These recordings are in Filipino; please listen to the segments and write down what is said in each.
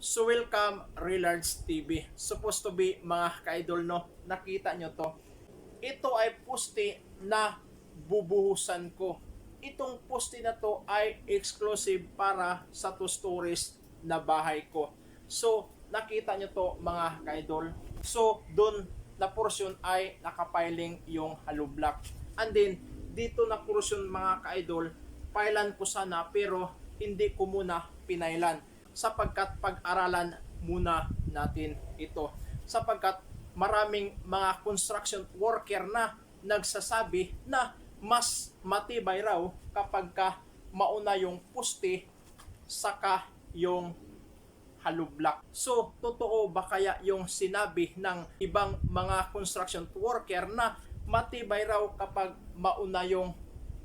So welcome Relards TV. Supposed to be mga ka-idol no, nakita nyo to. Ito ay poste na bubuhusan ko. Itong poste na to ay exclusive para sa two stories na bahay ko. So nakita nyo to mga ka-idol. So doon na portion ay nakapiling yung hollow block. And then dito na portion mga ka-idol, pailan ko sana pero hindi ko muna pinailan sapagkat pag-aralan muna natin ito. Sapagkat maraming mga construction worker na nagsasabi na mas matibay raw kapag ka mauna yung puste saka yung block. So, totoo ba kaya yung sinabi ng ibang mga construction worker na matibay raw kapag mauna yung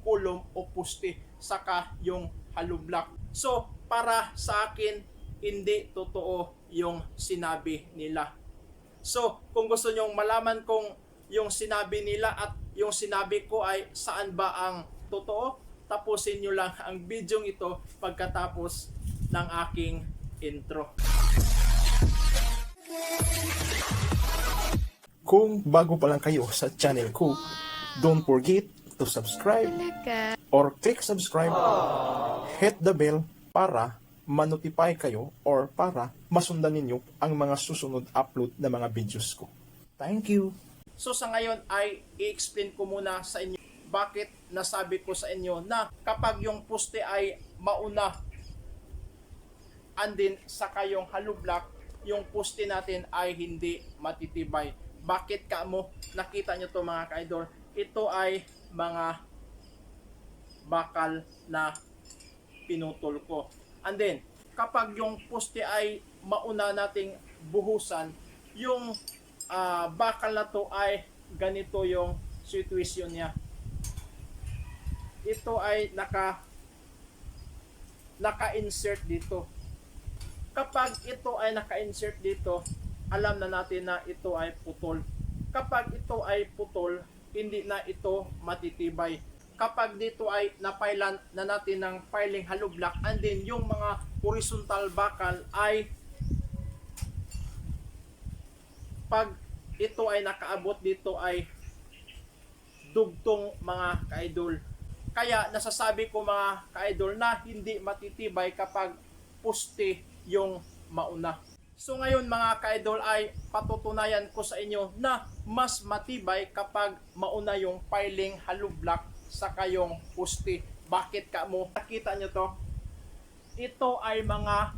kulom o puste saka yung block. So, para sa akin, hindi totoo yung sinabi nila. So, kung gusto nyong malaman kung yung sinabi nila at yung sinabi ko ay saan ba ang totoo, tapusin nyo lang ang video ito pagkatapos ng aking intro. Kung bago pa lang kayo sa channel ko, don't forget to subscribe or click subscribe, hit the bell para manotify kayo or para masundan ninyo ang mga susunod upload na mga videos ko. Thank you! So sa ngayon ay i-explain ko muna sa inyo bakit nasabi ko sa inyo na kapag yung poste ay mauna and then saka yung hollow block, yung poste natin ay hindi matitibay. Bakit ka mo? Nakita nyo to mga ka-idol. Ito ay mga bakal na pinutol ko. And then, kapag yung poste ay mauna nating buhusan, yung ah, bakal na to ay ganito yung situation niya. Ito ay naka naka-insert dito. Kapag ito ay naka-insert dito, alam na natin na ito ay putol. Kapag ito ay putol, hindi na ito matitibay. Kapag dito ay napailan na natin ng piling hollow block and then yung mga horizontal bakal ay pag ito ay nakaabot dito ay dugtong mga ka-idol. Kaya nasasabi ko mga ka-idol na hindi matitibay kapag puste yung mauna. So ngayon mga ka-idol ay patutunayan ko sa inyo na mas matibay kapag mauna yung piling hollow block sa kayong puste. Bakit ka mo? Nakita nyo to? Ito ay mga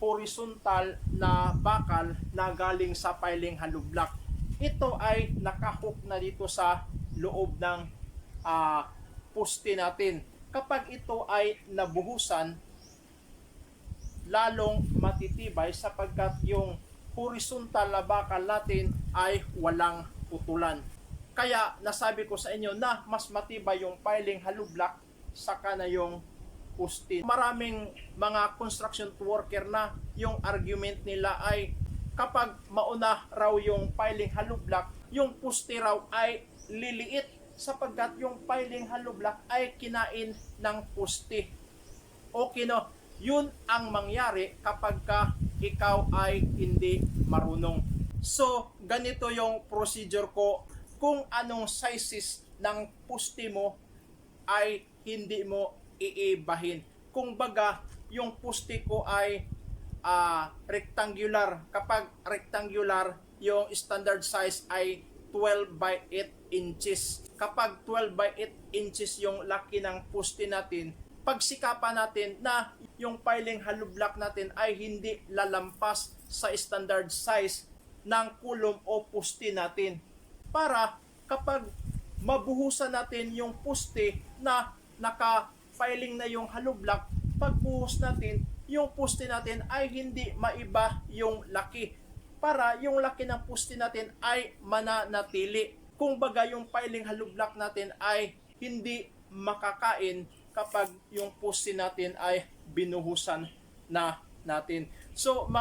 horizontal na bakal na galing sa piling block. Ito ay nakahook na dito sa loob ng ah, poste natin. Kapag ito ay nabuhusan, lalong matitibay sapagkat yung horizontal na bakal natin ay walang putulan. Kaya nasabi ko sa inyo na mas matibay yung piling hollow block saka na yung poste. Maraming mga construction worker na yung argument nila ay kapag mauna raw yung piling hollow block, yung poste raw ay liliit sapagkat yung piling hollow block ay kinain ng poste. Okay no, yun ang mangyari kapag ka ikaw ay hindi marunong. So, ganito yung procedure ko kung anong sizes ng poste mo ay hindi mo iibahin. Kung baga, yung poste ko ay ah, rectangular. Kapag rectangular, yung standard size ay 12 by 8 inches. Kapag 12 by 8 inches yung laki ng poste natin, pagsikapan natin na yung piling hollow block natin ay hindi lalampas sa standard size ng kulom o poste natin. Para kapag mabuhusan natin yung poste na naka-filing na yung hollow block, pagbuhos natin, yung poste natin ay hindi maiba yung laki. Para yung laki ng poste natin ay mananatili. Kung baga yung piling hollow block natin ay hindi makakain kapag yung poste natin ay binuhusan na natin. So,